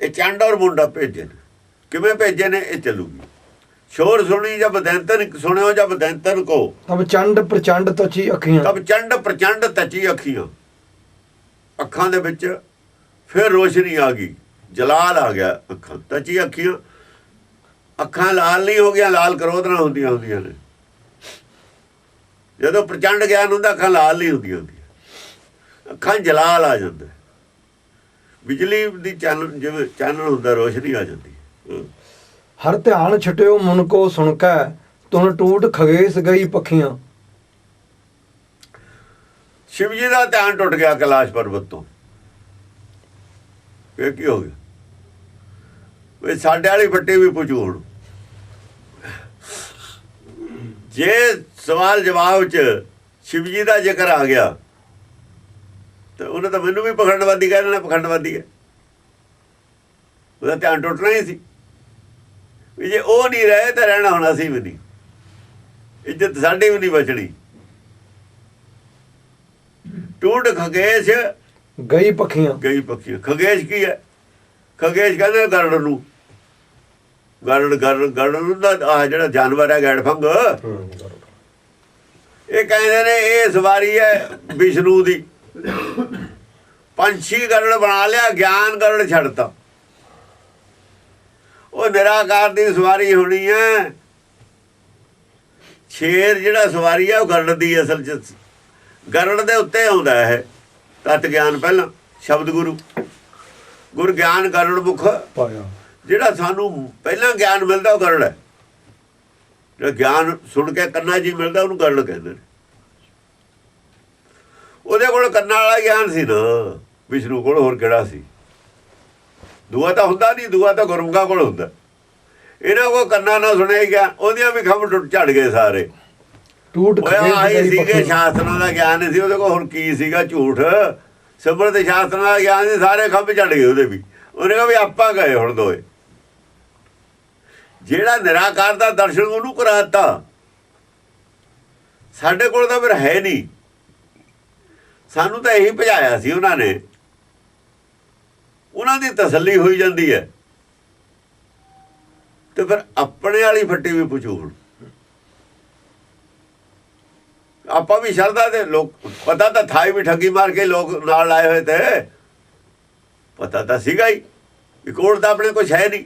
ਇਹ ਚੰਡ ਔਰ ਮੁੰਡਾ ਭੇਜੇ ਨੇ। ਕਿਵੇਂ ਭੇਜੇ ਨੇ? ਇਹ ਚੱਲੂਗੀ। ਸ਼ੋਰ ਸੁਣੀ ਜਬ ਦੈਂਤਨ ਸੁਣਿਓ ਜਬ ਦੈਂਤਨ ਕੋ ਤਬ ਚੰਡ ਪ੍ਰਚੰਡ ਤਚੀ ਅੱਖੀਆਂ। ਤਬ ਚੰਡ ਪ੍ਰਚੰਡ ਤਚੀ ਅੱਖੀਆਂ। ਅੱਖਾਂ ਦੇ ਵਿੱਚ ਫਿਰ ਰੋਸ਼ਨੀ ਆ ਗਈ। ਜਲਾਲ ਆ ਗਿਆ ਅੱਖਾਂ। ਤਚੀ ਅੱਖੀਆਂ। ਅੱਖਾਂ ਲਾਲ ਨਹੀਂ ਹੋ ਗਿਆ ਲਾਲ ਕਰੋਧ ਨਾਲ ਹੁੰਦੀਆਂ ਹੁੰਦੀਆਂ ਨੇ। ਜਦੋਂ ਪ੍ਰਚੰਡ ਗਿਆਨ ਹੁੰਦਾ ਅੱਖਾਂ ਲਾਲ ਨਹੀਂ ਹੁੰਦੀਆਂ ਹੁੰਦੀਆਂ। ਅੱਖਾਂ ਜਲਾਲ ਆ ਜਾਂਦਾ। ਬਿਜਲੀ ਦੀ ਚਾਨਣ ਜਿਵੇਂ ਚਾਨਣ ਹੁੰਦਾ ਰੋਸ਼ਨੀ ਆ ਜਾਂਦੀ। ਹਰ ਧਿਆਨ ਛਟਿਓ ਮਨ ਕੋ ਸੁਣ ਕੈ ਤੁਨ ਟੂਟ ਖਗੇਸ ਗਈ ਪੱਖੀਆਂ। ਸ਼ਿਵ ਜੀ ਦਾ ਧਿਆਨ ਟੁੱਟ ਗਿਆ ਕੈਲਾਸ਼ ਪਰਬਤ ਤੋਂ। ਇਹ ਕੀ ਹੋ ਗਿਆ? ਵੇ ਸਾਡੇ ਵਾਲੀ ਫੱਟੀ ਵੀ ਪੁੱਛੂ ਹੁਣ। ਜੇ ਸਵਾਲ ਜਵਾਬ ਚ ਸ਼ਿਵ ਜੀ ਦਾ ਜ਼ਿਕਰ ਆ ਗਿਆ ਤੇ ਉਹਨੇ ਤਾਂ ਮੈਨੂੰ ਵੀ ਪਖੰਡਵਾਦੀ ਕਹਿ ਦੇਣਾ ਪਖੰਡਵਾਦੀ ਹੈ। ਉਹਦਾ ਧਿਆਨ ਟੁੱਟਣਾ ਹੀ ਸੀ। ਵੀ ਜੇ ਉਹ ਨਹੀਂ ਰਹੇ ਤਾਂ ਰਹਿਣਾ ਹੋਣਾ ਸੀ ਵੀ ਨਹੀਂ। ਇੱਜ਼ਤ ਸਾਡੀ ਵੀ ਨਹੀਂ ਬਚਣੀ। ਟੂਟ ਖਗੇਸ਼। ਗਈ ਪੱਖੀਆਂ। ਗਈ ਪੱਖੀ ਖਗੇਸ਼ ਕੀ ਹੈ? ਖਗੇਸ਼ ਕਹਿੰਦੇ ਗਰੜ ਨੂੰ। ਗਰੜ ਗਰੜ ਗਰੜ ਨੂੰ ਦਾ ਆਹ ਜਿਹੜਾ ਜਾਨਵਰ ਹੈ ਗੈੜ ਫੰਗ ਇਹ ਕਹਿੰਦੇ ਨੇ ਇਹ ਸਵਾਰੀ ਹੈ ਵਿਸ਼ਨੂੰ ਦੀ। ਪੰਛੀ ਗਰੜ ਬਣਾ ਲਿਆ ਗਿਆਨ ਗਰੜ ਛੱਡਤਾ। ਉਹ ਨਿਰਾਕਾਰ ਦੀ ਸਵਾਰੀ ਹੋਣੀ ਹੈ ਸ਼ੇਰ ਜਿਹੜਾ ਸਵਾਰੀ ਹੈ ਉਹ ਗਰੜ ਦੀ ਅਸਲ ਚ ਗਰੜ ਦੇ ਉੱਤੇ ਆਉਂਦਾ ਹੈ ਤਤ ਗਿਆਨ ਪਹਿਲਾਂ ਸ਼ਬਦ ਗੁਰੂ। ਗੁਰ ਗਿਆਨ ਗਰੜ ਮੁਖ। ਜਿਹੜਾ ਸਾਨੂੰ ਪਹਿਲਾਂ ਗਿਆਨ ਮਿਲਦਾ ਉਹ ਗਰੜ ਹੈ ਜਿਹੜਾ ਗਿਆਨ ਸੁਣ ਕੇ ਕੰਨਾਂ ਹੀ ਮਿਲਦਾ ਉਹਨੂੰ ਗਰੜ ਕਹਿੰਦੇ ਨੇ। ਉਹਦੇ ਕੋਲ ਕੰਨਾਂ ਵਾਲਾ ਗਿਆਨ ਸੀ ਨਾ। ਵਿਸ਼ਨੂੰ ਕੋਲ ਹੋਰ ਕਿਹੜਾ ਸੀ? ਦੂਆ ਤਾਂ ਹੁੰਦਾ ਨਹੀਂ ਦੂਆ ਤਾਂ ਗੁਰਮੁਖਾਂ ਕੋਲ ਹੁੰਦਾ। ਇਹਨਾਂ ਕੋ ਕੰਨਾਂ ਨਾਲ ਸੁਣਿਆ ਹੀ ਗਿਆ ਉਹਦੀਆਂ ਵੀ ਖੰਭ ਟੁੱਟ ਝੜ ਗਏ ਸਾਰੇ। ਟੂਟ ਖਗੇਸ ਗਈ ਸੀਗੇ ਸ਼ਾਸਤਰਾਂ ਦਾ ਗਿਆਨ ਨਹੀਂ ਸੀ ਉਹਦੇ ਕੋਲ ਹੋਰ ਕੀ ਸੀਗਾ ਝੂਠ? ਸਿਮਰਤ ਸ਼ਾਸਤਰਾਂ ਦਾ ਗਿਆਨ ਸੀ ਸਾਰੇ ਖੰਭ ਝੜ ਗਏ ਉਹਦੇ ਵੀ। ਉਹਨੇ ਕਿਹਾ ਵੀ ਆਪਾਂ ਗਏ ਹੁਣ ਦੋਏ ਜਿਹੜਾ ਨਿਰਾਕਾਰ ਦਾ ਦਰਸ਼ਨ ਉਹਨੂੰ ਕਰਾਤਾ ਸਾਡੇ ਕੋਲ ਤਾਂ ਫਿਰ ਹੈ ਨਹੀਂ। ਸਾਨੂੰ ਤਾਂ ਇਹੀ ਭਜਾਇਆ ਸੀ ਉਹਨਾਂ ਨੇ। ਉਹਨਾਂ ਦੀ ਤਸੱਲੀ ਹੋਈ ਜਾਂਦੀ ਹੈ। ਤੇ ਫਿਰ ਆਪਣੇ ਵਾਲੀ ਫੱਟੀ ਵੀ ਪੁੱਛੂ ਆਪਾਂ ਵੀ ਸ਼ਰਧਾ ਦੇ ਲੋਕ, ਪਤਾ ਤਾਂ ਥਾਈ ਵੀ ਠੱਗੀ ਮਾਰ ਕੇ ਲੋਕ ਨਾਲ ਲਾਏ ਹੋਏ ਤੇ। ਪਤਾ ਤਾਂ ਸੀਗਾ ਹੀ ਵੀ ਕੋਲ ਤਾਂ ਆਪਣੇ ਕੁਛ ਹੈ ਨਹੀਂ।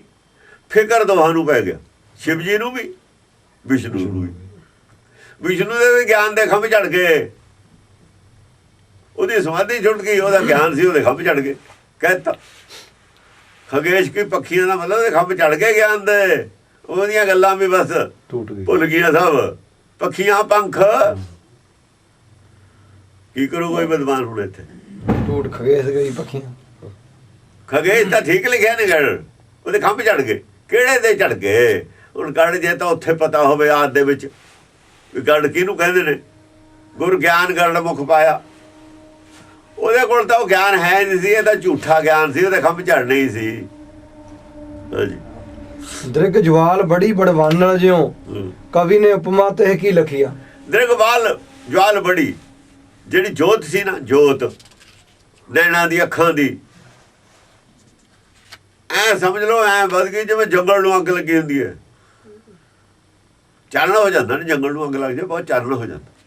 ਫਿਕਰ ਦੋਹਾਂ ਨੂੰ ਪੈ ਗਿਆ। ਸ਼ਿਵ ਜੀ ਨੂੰ ਵੀ, ਵਿਸ਼ਨੂੰ ਨੂੰ ਵੀ। ਵਿਸ਼ਨੂੰ ਦੇ ਵੀ ਗਿਆਨ ਦੇ ਖੰਭ ਝੜ ਗਏ। ਉਹਦੀ ਸਮਾਧੀ ਛੁੱਟ ਗਈ, ਉਹਦਾ ਗਿਆਨ ਸੀ, ਉਹਦੇ ਖੰਭ ਝੜ ਗਏ। ਕਹਿਤਾ ਖਗੇਸ਼ ਕੀ ਪੱਖੀਆਂ ਦਾ ਮਤਲਬ ਉਹਦੇ ਖੰਭ ਝੜ ਗਏ ਗਿਆਨ ਦੇ ਉਹਦੀਆਂ ਗੱਲਾਂ ਵੀ ਬਸ ਟੂਟ ਗਈ। ਭੁੱਲ ਗਈਆਂ ਸਭ। ਪੱਖੀਆਂ ਪੰਖ। ਕੀ ਕਰੂ ਕੋਈ ਵਿਦਵਾਨ ਹੁਣ ਇੱਥੇ? ਟੂਟ ਖਗੇਸ ਗਈ ਪੱਖੀਆਂ। ਖਗੇਸ਼ ਤਾਂ ਠੀਕ ਲਿਖਿਆ ਨੇ ਗੜ ਉਹਦੇ ਖੰਭ ਝੜ ਗਏ। ਕਿਹੜੇ ਦੇ ਝੜ ਗਏ? ਹੁਣ ਗੜ ਜੇ ਤਾਂ ਉੱਥੇ ਪਤਾ ਹੋਵੇ ਆਦ ਦੇ ਵਿੱਚ ਵੀ ਗੜ ਕਿਹਨੂੰ ਕਹਿੰਦੇ ਨੇ? ਗੁਰ ਗਿਆਨ ਗੜ ਮੁਖ ਪਾਇਆ। ਉਹਦੇ ਕੋਲ ਤਾਂ ਉਹ ਗਿਆਨ ਹੈ ਨਹੀਂ ਸੀ ਇਹ ਤਾਂ ਝੂਠਾ ਗਿਆਨ ਸੀ ਉਹਦੇ ਖੰਭ ਝੜਨੇ ਹੀ ਸੀ। ਹਾਂਜੀ ਦ੍ਰਿਗ ਜਵਾਲ ਬੜੀ ਬੜਵਾਨਲ ਜਿਉ। ਕਵੀ ਨੇ ਉਪਮਾ ਤੇ ਕੀ ਲਖੀਆ ਦ੍ਰਿਗਵਾਲ ਜਵਾਲ ਬੜੀ ਜਿਹੜੀ ਜੋਤ ਸੀ ਨਾ ਜੋਤ ਨੈਣਾ ਦੀ ਅੱਖਾਂ ਦੀ। ਐ ਸਮਝ ਲਓ ਐ ਵੱਧ ਗਈ ਜਿਵੇਂ ਜੰਗਲ ਨੂੰ ਅੱਗ ਲੱਗੀ ਹੁੰਦੀ ਹੈ। ਚਾਨਣ ਹੋ ਜਾਂਦਾ ਨਾ ਜੰਗਲ ਨੂੰ ਅੱਗ ਲੱਗ ਜਾਏ ਬਹੁਤ ਚਾਨਣ ਹੋ ਜਾਂਦਾ।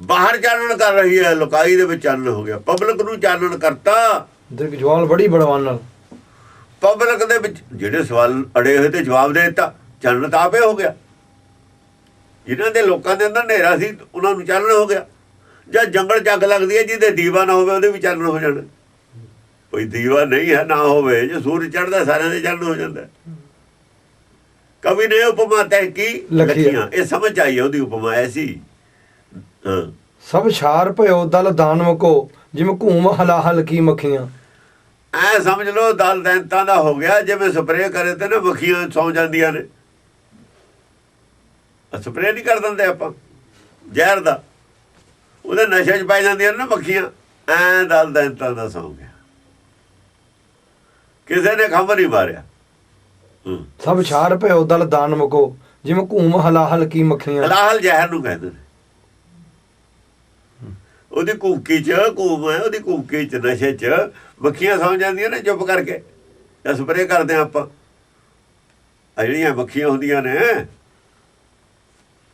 ਬਾਹਰ ਚਾਨਣ ਕਰ ਰਹੀ ਹੈ ਲੋਕਾਈ ਦੇ ਵਿੱਚ ਚਾਨਣ ਹੋ ਗਿਆ। ਪਬਲਿਕ ਨੂੰ ਚਾਨਣ ਕਰਤਾ। ਦ੍ਰਿਗ ਜਵਾਲ ਬੜੀ ਬੜਵਾਨਲ ਪਬਲਿਕ ਦੇ ਵਿੱਚ ਜਿਹੜੇ ਸਵਾਲ ਅੜੇ ਹੋਏ ਤੇ ਜਵਾਬ ਦੇ ਦਿੱਤਾ ਚਾਨਣ ਤਾਂ ਆਪੇ ਹੋ ਗਿਆ। ਜਿਨ੍ਹਾਂ ਦੇ ਲੋਕਾਂ ਦੇ ਅੰਦਰ ਹਨੇਰਾ ਸੀ ਉਹਨਾਂ ਨੂੰ ਚਾਨਣ ਹੋ ਗਿਆ। ਜਦ ਜੰਗਲ ਚੱਗ ਲੱਗਦੀ ਹੈ ਜਿਹਦੇ ਦੀਵਾ ਨਾ ਹੋਵੇ ਉਹਦੇ ਵੀ ਚਾਨਣ ਹੋ ਜਾਣਾ। ਕੋਈ ਦੀਵਾ ਨਹੀਂ ਹੈ ਨਾ ਹੋਵੇ ਜੇ ਸੂਰਜ ਚੜ੍ਹਦਾ ਸਾਰਿਆਂ ਦੇ ਚਾਨਣ ਹੋ ਜਾਂਦਾ। ਕਵੀ ਨੇ ਉਪਮਾ ਤੈ ਕੀ। ਲਿਖੀਆਂ ਇਹ ਸਮਝ ਆਈ ਉਹਦੀ ਉਪਮਾ ਐਸੀ। ਸਭ ਛਾਰ ਭਇਓ ਦਲ ਦਾਨਵ ਕੋ ਜਿਵੇਂ ਘੂਮ ਹਲਾਹਲ ਕੀ ਮੱਖੀਆਂ। ਐ ਸਮਝ ਲਓ ਦਲ ਦੈਂਤਾਂ ਦਾ ਹੋ ਗਿਆ ਜਿਵੇਂ ਸਪਰੇਅ ਕਰੇ ਤੇ ਨਾ ਮੱਖੀਆਂ ਸੌ ਜਾਂਦੀਆਂ ਨੇ। ਸਪਰੇਅ ਨਹੀਂ ਕਰ ਦਿੰਦੇ ਆਪਾਂ ਜ਼ਹਿਰ ਦਾ। ਉਹਦੇ ਨਸ਼ੇ 'ਚ ਪੈ ਜਾਂਦੀਆਂ ਨੇ ਨਾ ਮੱਖੀਆਂ ਐ ਦਲ ਦੈਂਤਾਂ ਦਾ ਸੌ ਗਿਆ। ਕਿਸੇ ਨੇ ਖੰਭ ਨਹੀਂ ਮਾਰਿਆ। ਸਭ ਛਾਰ ਭਇਓ ਦਲ ਦਾਨਵ ਕੋ ਜਿਵੇਂ ਘੂਮ ਹਲਾਹਲ ਕੀ ਮੱਖੀਆਂ। ਹਲਾਹਲ ਜ਼ਹਿਰ ਨੂੰ ਕਹਿੰਦੇ ਨੇ। ਉਹਦੀ ਕੂਕੀ 'ਚ ਕੂਮ ਹੈ ਉਹਦੀ ਕੂਕੀ 'ਚ ਨਸ਼ੇ 'ਚ। ਮੱਖੀਆਂ ਸੌ ਜਾਂਦੀਆਂ ਨੇ ਚੁੱਪ ਕਰਕੇ। ਜਾਂ ਸਪਰੇਅ ਕਰਦੇ ਆਪਾਂ। ਜਿਹੜੀਆਂ ਮੱਖੀਆਂ ਹੁੰਦੀਆਂ ਨੇ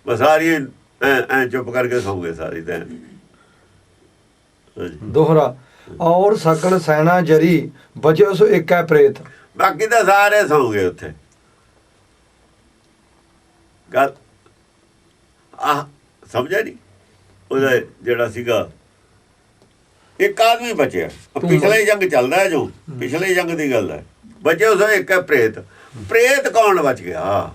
ਬਸ ਸਾਰੀ ਐ ਚੁੱਪ ਕਰਕੇ ਸੌਂਗੇ ਸਾਰੀ ਤਾਂ। ਦੋਹਰਾ ਔਰ ਸਕਲ ਸੈਨਾ ਜਰੀ ਬਚੇ ਉਸ ਏਕੈ ਪ੍ਰੇਤ। ਬਾਕੀ ਤਾਂ ਸਾਰੇ ਸੌਂਗੇ ਉੱਥੇ। ਗੱਲ ਆ ਸਮਝਿਆ ਨਹੀਂ ਉਹਦਾ ਜਿਹੜਾ ਸੀਗਾ ਇੱਕ ਆਦਮੀ ਬਚਿਆ। ਪਿਛਲੇ ਜੰਗ ਚੱਲਦਾ ਹੈ ਜੋ ਪਿਛਲੇ ਜੰਗ ਦੀ ਗੱਲ ਹੈ। ਬਚੇ ਉਸ ਇੱਕ ਹੈ ਪ੍ਰੇਤ। ਪ੍ਰੇਤ ਕੌਣ ਬਚ ਗਿਆ?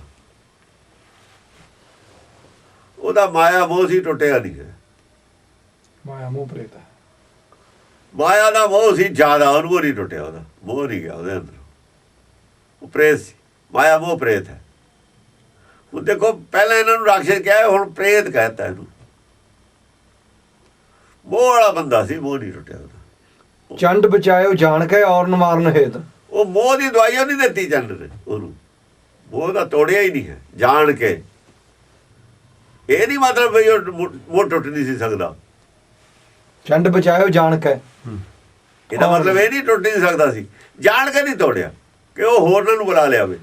ਉਹਦਾ ਮਾਇਆ ਮੋਹ ਸੀ ਟੁੱਟਿਆ ਨਹੀਂ ਹੈ। ਮਾਇਆ ਮੋਹ ਪ੍ਰੇਤ ਮਾਇਆ ਦਾ ਮੋਹ ਸੀ ਜ਼ਿਆਦਾ ਉਹਨੂੰ ਨਹੀਂ ਟੁੱਟਿਆ ਉਹਦਾ। ਮੋਹ ਨਹੀਂ ਗਿਆ ਉਹਦੇ ਅੰਦਰ। ਉਹ ਪ੍ਰੇਤ ਸੀ। ਮਾਇਆ ਮੋਹ ਪ੍ਰੇਤ ਹੈ। ਹੁਣ ਦੇਖੋ ਪਹਿਲਾਂ ਇਹਨਾਂ ਨੂੰ ਰਾਖਸ਼ ਕਿਹਾ ਹੁਣ ਪ੍ਰੇਤ ਕਹਿੰਦਾ ਇਹਨੂੰ। ਮੋਹ ਵਾਲਾ ਬੰਦਾ ਸੀ ਮੋਹ ਨਹੀਂ ਟੁੱਟਿਆ ਉਹਦਾ। ਚੰਡ ਬਚਾਇਓ ਜਾਣ ਕੇ ਔਰ ਨ ਮਾਰਨ ਹੇਤ। ਉਹ ਮੋਹ ਦੀ ਦਵਾਈ ਉਹ ਨਹੀਂ ਦਿੱਤੀ ਚੰਦ ਨੇ ਉਹਨੂੰ। ਮੋਹ ਦਾ ਤੋੜਿਆ ਹੀ ਨਹੀਂ ਹੈ ਜਾਣ ਕੇ। ਇਹ ਨਹੀਂ ਮਤਲਬ ਵੀ ਉਹ ਮੋਹ- ਟੁੱਟ ਨਹੀਂ ਸੀ ਸਕਦਾ। ਚੰਡ ਬਚਾਇਓ ਜਾਣ ਕੇ। ਇਹਦਾ। ਮਤਲਬ ਇਹ ਨਹੀਂ ਟੁੱਟ ਨਹੀਂ ਸਕਦਾ ਸੀ। ਜਾਣ ਕੇ ਨਹੀਂ ਤੋੜਿਆ ਕਿ ਉਹ ਹੋਰਨਾਂ ਨੂੰ ਬੁਲਾ ਲਿਆ ਵੇ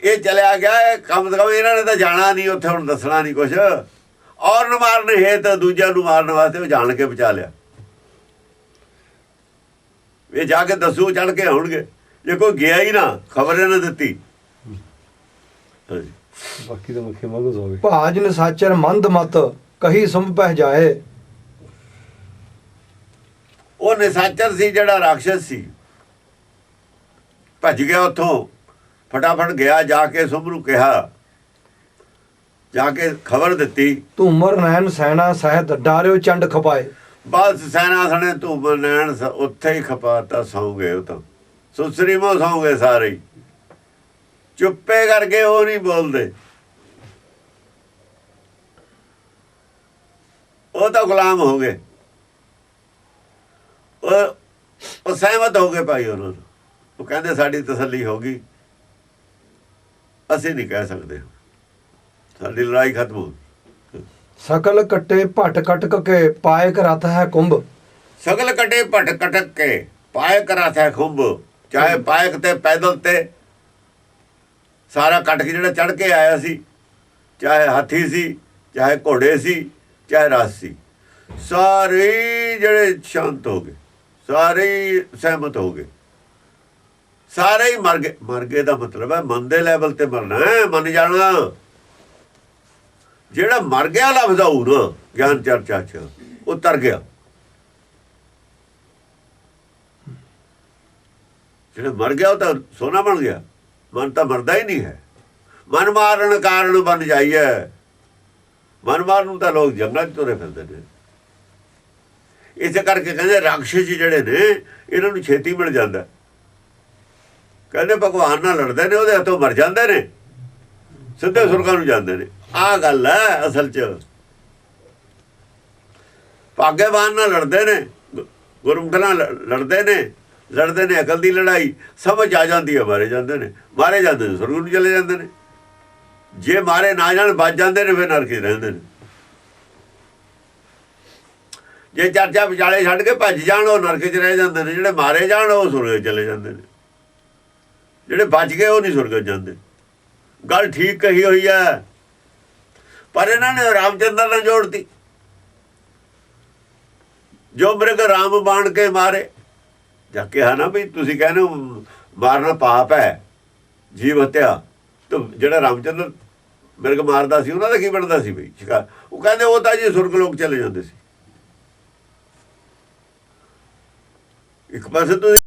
ਇਹ ਚਲਿਆ ਗਿਆ ਕਮ ਕਮ ਇਹਨਾਂ ਨੇ ਤਾਂ ਜਾਣਾ ਨਹੀਂ ਉੱਥੇ ਹੁਣ ਦੱਸਣਾ ਨਹੀਂ ਕੁਛ। ਔਰ ਨੂੰ ਮਾਰਨ ਹੇਤ ਦੂਜਿਆਂ ਨੂੰ ਮਾਰਨ ਵਾਸਤੇ ਉਹ ਜਾਣ ਕੇ ਬਚਾ ਲਿਆ। ਇਹ ਜਾ ਕੇ ਦੱਸੂ ਚੜ ਕੇ ਆਉਣਗੇ। ਜੇ ਕੋਈ ਗਿਆ ਹੀ ਨਾ ਖਬਰ ਇਹਨਾਂ ਦਿੱਤੀ। ਹਾਂਜੀ। ਬਾਕੀ ਤਾਂ ਮੁਖੀ ਮਗਜ਼ ਹੋ ਗਏ। ਭਾਜ ਨਿਸਾਚਰ ਮੰਦ ਮਤ ਕਹੀ ਸੁਮ ਪਹਿ ਜਾਏ। ਉਹ ਨਿਸਾਚਰ ਸੀ ਜਿਹੜਾ ਰਾਖਸ਼ ਸੀ। ਭੱਜ ਗਿਆ ਉੱਥੋਂ ਫਟਾਫਟ ਗਿਆ ਜਾ ਕੇ ਸੁਭ ਨੂੰ ਕਿਹਾ। ਜਾ ਕੇ ਖਬਰ ਦਿੱਤੀ। ਧੂਮਰ ਨੈਣ ਸੈਨਾ ਸਹਿਤ ਡਾਰਿਓ ਚੰਡ ਖਪਾਏ। ਬਸ ਸੈਨਾ ਸਣੇ ਧੂਮ ਨੈਣ ਉੱਥੇ ਹੀ ਖਪਾਤਾ ਸੌਂ ਗਏ ਉਹ ਤਾਂ। ਸੁਸਰੀ ਮੋ ਸੌਂ ਗਏ ਸਾਰੇ। ਚੁੱਪੇ ਕਰਕੇ ਉਹ ਨਹੀਂ ਬੋਲਦੇ। ਉਹ ਤਾਂ ਗੁਲਾਮ ਹੋ ਗਏ। ਉਹ ਉਹ ਸਹਿਮਤ ਹੋ ਗਏ ਭਾਈ ਉਹਨਾਂ ਨੂੰ। ਉਹ ਕਹਿੰਦੇ ਸਾਡੀ ਤਸੱਲੀ ਹੋ ਗਈ। ਅਸੀਂ ਨਹੀਂ ਕਹਿ ਸਕਦੇ। ਸਾਡੀ ਲੜਾਈ ਖਤਮ ਹੋ ਗਈ। ਸਕਲ ਕੱਟੇ ਭਟ ਕਟਕ ਕੇ ਪਾਏ ਕਰਤ ਹੈ ਕੁੰਭ ਸਗਲ ਕਟੇ ਭਟ ਕਟਕ ਕੇ ਪਾਏ ਕਰਾ ਥੈ ਖੁੰਭ। ਚਾਹੇ ਪਾਇਕ ਤੇ ਪੈਦਲ ਤੇ ਸਾਰਾ ਕੱਟ ਕੇ ਜਿਹੜਾ ਚੜ ਕੇ ਆਇਆ ਸੀ ਚਾਹੇ ਹਾਥੀ ਸੀ ਚਾਹੇ ਘੋੜੇ ਸੀ ਚਾਹੇ ਰਥ ਸੀ ਸਾਰੇ ਹੀ ਜਿਹੜੇ ਸ਼ਾਂਤ ਹੋ ਗਏ ਸਾਰੇ ਹੀ ਸਹਿਮਤ ਹੋ ਗਏ। ਸਾਰੇ ਹੀ ਮਰ ਗਏ। ਮਰ ਗਏ ਦਾ ਮਤਲਬ ਹੈ ਮਨ ਦੇ ਲੈਵਲ ਤੇ ਮਰਨਾ ਹੈ ਮੰਨ ਜਾਣਾ। ਜਿਹੜਾ ਮਰ ਗਿਆ ਲਫ਼ਜ਼ ਆਊ ਨਾ ਗਿਆਨ ਚਰਚਾ ਚ, ਉਹ ਤਰ ਗਿਆ। ਜਿਹੜਾ ਮਰ ਗਿਆ, ਉਹ ਤਾਂ ਸੋਨਾ ਬਣ ਗਿਆ। ਮਨ ਤਾਂ ਮਰਦਾ ਹੀ ਨਹੀਂ ਹੈ। ਮਨ ਮਾਰਨ ਕਾਰਨ ਬਣ ਜਾਈਏ। ਮਨ ਮਾਰਨ ਨੂੰ ਤਾਂ ਲੋਕ ਜੰਗਲਾਂ 'ਚ ਤੁਰੇ ਫਿਰਦੇ ਨੇ। ਇਸੇ ਕਰਕੇ ਕਹਿੰਦੇ ਰਾਖਸ਼ ਜਿਹੜੇ ਨੇ, ਇਹਨਾਂ ਨੂੰ ਛੇਤੀ ਮਿਲ ਜਾਂਦਾ। ਕਹਿੰਦੇ ਭਗਵਾਨ ਨਾਲ ਲੜਦੇ ਨੇ, ਉਹਦੇ ਹੱਥੋਂ ਮਰ ਜਾਂਦੇ ਨੇ। ਸਿੱਧੇ ਸੁਰਗਾਂ ਨੂੰ ਜਾਂਦੇ ਨੇ। ਆਹ ਗੱਲ ਹੈ ਅਸਲ 'ਚ। ਭਾਗੇਵਾਨ ਨਾਲ ਲੜਦੇ ਨੇ ਗੁਰਮੁਖਾਂ ਗੁਰਮੁਖ ਲੜਦੇ ਨੇ ਲੜਦੇ ਨੇ, ਅਕਲ ਦੀ ਲੜਾਈ, ਸਮਝ ਆ ਜਾਂਦੀ ਹੈ, ਮਾਰੇ ਜਾਂਦੇ ਨੇ। ਮਾਰੇ ਜਾਂਦੇ ਨੇ ਸੁਰਗ ਨੂੰ ਚਲੇ ਜਾਂਦੇ ਨੇ। ਜੇ ਮਾਰੇ ਨਾ ਜਾਣ, ਬਚ ਜਾਂਦੇ ਨੇ, ਫਿਰ ਨਰਕ 'ਚ ਰਹਿੰਦੇ ਨੇ। ਜੇ ਚਰਚਾ ਵਿਚਾਲੇ ਛੱਡ ਕੇ ਭੱਜ ਜਾਣ, ਉਹ ਨਰਕ 'ਚ ਰਹਿ ਜਾਂਦੇ ਨੇ। ਜਿਹੜੇ ਮਾਰੇ ਜਾਣ, ਉਹ ਸੁਰਗ 'ਚ ਚਲੇ ਜਾਂਦੇ ਨੇ। ਜਿਹੜੇ ਬਚ ਗਏ, ਉਹ ਨਹੀਂ ਸੁਰਗ ਜਾਂਦੇ। ਗੱਲ ਠੀਕ ਕਹੀ ਹੋਈ ਹੈ। ਪਰ ਇਹਨਾਂ ਨੇ ਰਾਮਚੰਦਰ ਨਾਲ ਜੋੜਤੀ। ਜੋ ਮਿਰਗ ਰਾਮ ਬਾਣ ਕੇ ਮਾਰੇ, ਜਾ ਕੇ ਨਾ ਵੀ ਤੁਸੀਂ ਕਹਿੰਦੇ ਹੋ, ਮਾਰਨਾ ਪਾਪ ਹੈ, ਜੀਵ ਹੱਤਿਆ, ਤਾਂ ਜਿਹੜਾ ਰਾਮਚੰਦਰ ਮਿਰਗ ਮਾਰਦਾ ਸੀ, ਉਹਨਾਂ ਦਾ ਕੀ ਬਣਦਾ ਸੀ ਬਈ? ਸ਼ਿਕਾਰ, ਉਹ ਕਹਿੰਦੇ ਉਹ ਤਾਂ ਜੀ ਸੁਰਗ ਲੋਕ ਚਲੇ ਜਾਂਦੇ ਸੀ। ਇੱਕ ਪਾਸੇ ਤੁਸੀਂ